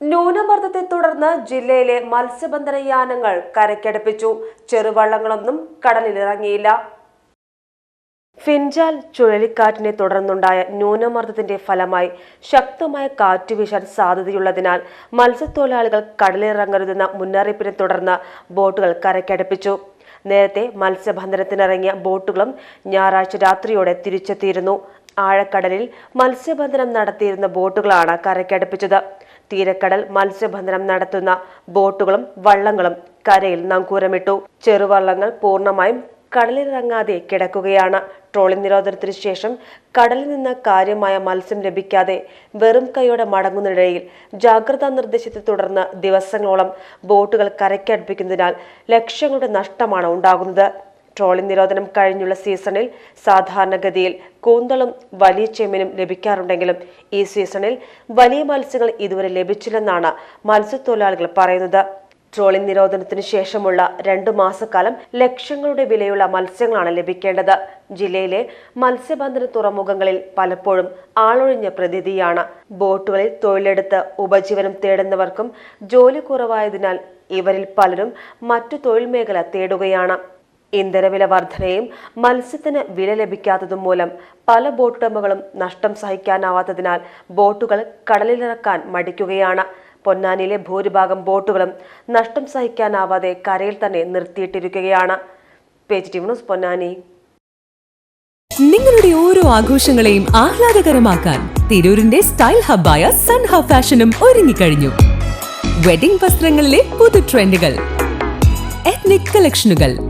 ന്യൂനമർദ്ദത്തെ തുടർന്ന് ജില്ലയിലെ മത്സ്യബന്ധന യാനങ്ങൾ കരക്കടുപ്പിച്ചു ചെറുവള്ളങ്ങളൊന്നും കടലിലിറങ്ങിയില്ല. ഫിൻജാൽ ചുഴലിക്കാറ്റിനെ തുടർന്നുണ്ടായ ന്യൂനമർദ്ദത്തിന്റെ ഫലമായി ശക്തമായ കാറ്റ് വീശാൻ സാധ്യതയുള്ളതിനാൽ മത്സ്യത്തൊഴിലാളികൾ കടലിറങ്ങരുതെന്ന മുന്നറിയിപ്പിനെ തുടർന്ന് ബോട്ടുകൾ കരക്കടുപ്പിച്ചു നേരത്തെ മത്സ്യബന്ധനത്തിനിറങ്ങിയ ബോട്ടുകളും ഞായറാഴ്ച രാത്രിയോടെ തിരിച്ചെത്തിയിരുന്നു. ആഴക്കടലിൽ മത്സ്യബന്ധനം നടത്തിയിരുന്ന ബോട്ടുകളാണ് കരയ്ക്കടുപ്പിച്ചത്. തീരക്കടൽ മത്സ്യബന്ധനം നടത്തുന്ന ബോട്ടുകളും വള്ളങ്ങളും കരയിൽ നങ്കൂരമിട്ടു. ചെറുവള്ളങ്ങൾ പൂർണമായും കടലിലിറങ്ങാതെ കിടക്കുകയാണ്. ട്രോളിംഗ് നിരോധനത്തിന് ശേഷം കടലിൽ നിന്ന് കാര്യമായ മത്സ്യം ലഭിക്കാതെ വെറും കൈയോടെ മടങ്ങുന്നതിനിടയിൽ ജാഗ്രതാ നിർദ്ദേശത്തെ തുടർന്ന് ദിവസങ്ങളോളം ബോട്ടുകൾ കരയ്ക്കടുപ്പിക്കുന്നതിനാൽ ലക്ഷങ്ങളുടെ നഷ്ടമാണ് ഉണ്ടാകുന്നത്. ട്രോളിംഗ് നിരോധനം കഴിഞ്ഞുള്ള സീസണിൽ സാധാരണഗതിയിൽ കൂന്തളും വലിയ ചെമ്മീനും ലഭിക്കാറുണ്ടെങ്കിലും ഈ സീസണിൽ വലിയ മത്സ്യങ്ങൾ ഇതുവരെ ലഭിച്ചില്ലെന്നാണ് മത്സ്യത്തൊഴിലാളികൾ പറയുന്നത്. ട്രോളിംഗ് നിരോധനത്തിന് ശേഷമുള്ള രണ്ടു മാസക്കാലം ലക്ഷങ്ങളുടെ വിലയുള്ള മത്സ്യങ്ങളാണ് ലഭിക്കേണ്ടത്. ജില്ലയിലെ മത്സ്യബന്ധന തുറമുഖങ്ങളിൽ പലപ്പോഴും ആളൊഴിഞ്ഞ പ്രതിഥിയാണ് ബോട്ടുകളിൽ തൊഴിലെടുത്ത് ഉപജീവനം തേടുന്നവർക്കും ജോലി കുറവായതിനാൽ ഇവരിൽ പലരും മറ്റു തൊഴിൽ മേഖല തേടുകയാണ്. ഇന്ധനവില വർധനയും മത്സ്യത്തിന് വില ലഭിക്കാത്തതും മൂലം പല ബോട്ടുടമകളും നഷ്ടം സഹിക്കാനാവാത്തതിനാൽ ബോട്ടുകൾ കടലിലിറക്കാൻ മടിക്കുകയാണ്. പൊന്നാനിയിലെ ഭൂരിഭാഗം ബോട്ടുകളും നഷ്ടം സഹിക്കാനാവാതെ കരയിൽ തന്നെ നിർത്തിയിട്ടിരിക്കുകയാണ്. Page news Ponnani. നിങ്ങളുടെ ഓരോ ആഘോഷങ്ങളെയും ആഹ്ലാദകരമാക്കാൻ തിരൂരിന്റെ സ്റ്റൈൽ ഹബ്ബായ സൺ ഹബ് ഫാഷനും ഒരുങ്ങിക്കഴിഞ്ഞു. വെഡിംഗ് വസ്ത്രങ്ങളിലെ പുതു ട്രെൻഡുകൾ എത്നിക് കളക്ഷനുകൾ